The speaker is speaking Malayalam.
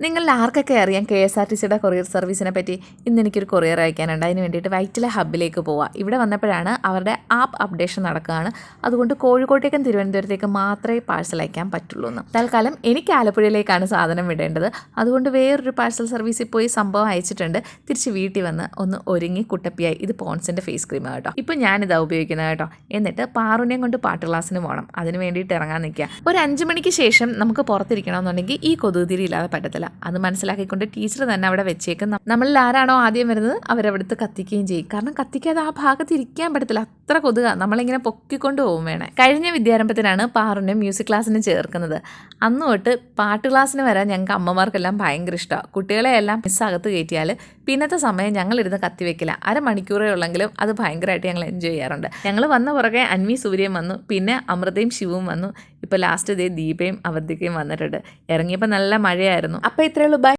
നിങ്ങളിൽ ആർക്കൊക്കെ അറിയാം കെ എസ് ആർ ടി സിയുടെ കൊറിയർ സർവീസിനെ പറ്റി? ഇന്ന് എനിക്കൊരു കൊറിയർ അയക്കാനുണ്ട്. അതിന് വേണ്ടിയിട്ട് വൈറ്റിലെ ഹബിലേക്ക് പോവാം. ഇവിടെ വന്നപ്പോഴാണ് അവരുടെ ആപ്പ് അപ്ഡേഷൻ നടക്കുകയാണ്. അതുകൊണ്ട് കോഴിക്കോട്ടേക്കും തിരുവനന്തപുരത്തേക്കും മാത്രമേ പാഴ്സൽ അയക്കാൻ പറ്റുള്ളൂ എന്ന്. തൽക്കാലം എനിക്ക് ആലപ്പുഴയിലേക്കാണ് സാധനം വിടേണ്ടത്. അതുകൊണ്ട് വേറൊരു പാഴ്സൽ സർവീസിൽ പോയി സംഭവം അയച്ചിട്ടുണ്ട്. തിരിച്ച് വീട്ടിൽ വന്ന് ഒന്ന് ഒരുങ്ങി കുട്ടപ്പിയായി. ഇത് പോൺസിന്റെ ഫേസ് ക്രീമാണ് കേട്ടോ. ഇപ്പം ഞാനിതാ ഉപയോഗിക്കുന്നത് കേട്ടോ. എന്നിട്ട് പാറുനെയും കൊണ്ട് പാട്ട് ക്ലാസ്സിന് പോകണം അതിന് വേണ്ടിയിട്ട് ഇറങ്ങാൻ നിൽക്കുക. ഒരു അഞ്ച് മണിക്ക് ശേഷം നമുക്ക് പുറത്തിരിക്കണമെന്നുണ്ടെങ്കിൽ ഈ കൊതുകുതിരി ഇല്ലാതെ പറ്റത്തില്ല. അത് മനസ്സിലാക്കിക്കൊണ്ട് ടീച്ചർ തന്നെ അവിടെ വെച്ചേക്കും. നമ്മളിൽ ആരാണോ ആദ്യം വരുന്നത് അവരവിടുത്ത് കത്തിക്കുകയും ചെയ്യും. കാരണം കത്തിക്കാതെ ആ ഭാഗത്ത് ഇരിക്കാൻ പറ്റത്തില്ല. അത്ര കൊതുക നമ്മളിങ്ങനെ പൊക്കിക്കൊണ്ട് പോകും വേണേ. കഴിഞ്ഞ വിദ്യാരംഭത്തിനാണ് പാറുനെ മ്യൂസിക് ക്ലാസ്സിന് ചേർക്കുന്നത്. അന്ന് തൊട്ട് പാട്ട് ക്ലാസ്സിന് വരാൻ ഞങ്ങൾക്ക് അമ്മമാർക്കെല്ലാം ഭയങ്കര ഇഷ്ടമാണ് കുട്ടികളെ എല്ലാം മിസ്സകത്ത് കയറ്റിയാൽ പിന്നത്തെ സമയം ഞങ്ങളിരുന്ന് കത്തിവെക്കില്ല അരമണിക്കൂറേ ഉള്ളെങ്കിലും അത് ഭയങ്കരമായിട്ട് ഞങ്ങൾ എൻജോയ് ചെയ്യാറുണ്ട്. ഞങ്ങൾ വന്ന പുറകെ അൻവി സൂര്യൻ വന്നു. പിന്നെ അമൃതയും ശിവും വന്നു. ഇപ്പോൾ ലാസ്റ്റ് ഇതേ ദീപയും അവന്തികയും വന്നിട്ടുണ്ട്. ഇറങ്ങിയപ്പോൾ നല്ല മഴയായിരുന്നു. അപ്പോൾ ഇത്രയുള്ളൂ ബൈ